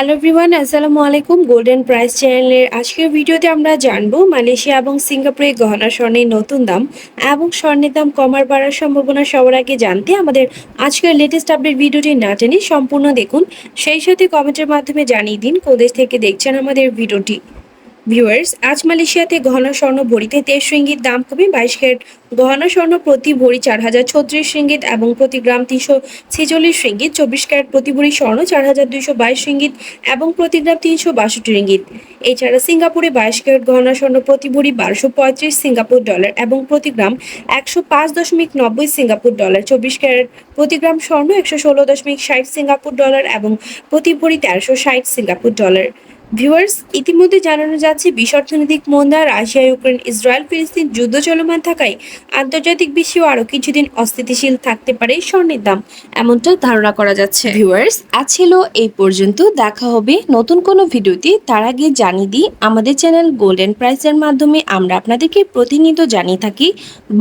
Hello everyone, আসসালামু আলাইকুম। Golden price চ্যানেলের আজকের ভিডিওতে আমরা জানব মালয়েশিয়া এবং সিঙ্গাপুরে গহনা স্বর্ণের নতুন দাম এবং স্বর্ণের দাম কমার বাড়ার সম্ভাবনা সবার আগে জানতে আমাদের আজকের লেটেস্ট আপডেট ভিডিওটি না টেনে সম্পূর্ণ দেখুন। সেই সাথে কমেন্টের মাধ্যমে জানিয়ে দিন কোন দেশ থেকে দেখছেন আমাদের ভিডিওটি। ভিউয়ার্স আজ মালয়েশিয়াতে গহনা স্বর্ণ ভরিতে তেইশ রিঙ্গিত দাম কমে বাইশ ক্যারেট। গহনা স্বর্ণ প্রতি ভরি চার হাজার ছত্রিশ রিঙ্গিত এবং প্রতি গ্রাম তিনশো ছেচল্লিশ রিঙ্গিত, চব্বিশ ক্যারেট প্রতি ভরি স্বর্ণ চার হাজার দুইশো বাইশ রিঙ্গিত এবং প্রতি গ্রাম তিনশো বাষট্টি রিঙ্গিত। এছাড়া সিঙ্গাপুরে বাইশ ক্যারেট গহনা স্বর্ণ প্রতি ভরি বারোশো পঁয়ত্রিশ সিঙ্গাপুর ডলার এবং প্রতি গ্রাম একশো পাঁচ দশমিক নব্বই সিঙ্গাপুর ডলার, চব্বিশ ক্যারেট প্রতি গ্রাম স্বর্ণ একশো ষোলো দশমিক ষাট সিঙ্গাপুর ডলার এবং প্রতি ভরি তেরোশো ষাট সিঙ্গাপুর ডলার। ভিউয়ার্স, ইতিমধ্যে জানানো যাচ্ছে বিশ্ব অর্থনৈতিক মন্দা রাশিয়া, ইউক্রেন, ইসরায়েল, ফিলিস্তিন যুদ্ধ চলমান থাকায় আন্তর্জাতিক বিশ্বেও আরও কিছুদিন অস্থিতিশীল থাকতে পারে স্বর্ণের দাম। এমনটা ধারণা করা যাচ্ছে। ভিউয়ার্স, আজ ছিল এই পর্যন্ত। দেখা হবে নতুন কোনো ভিডিওতে। তার আগে জানিয়ে দিই, আমাদের চ্যানেল গোল্ডেন প্রাইসের মাধ্যমে আমরা আপনাদেরকে প্রতিনিয়ত জানিয়ে থাকি,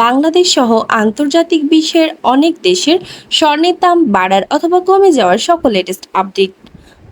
বাংলাদেশ সহ আন্তর্জাতিক বিশ্বের অনেক দেশের স্বর্ণের দাম বাড়ার অথবা কমে যাওয়ার সকল লেটেস্ট আপডেট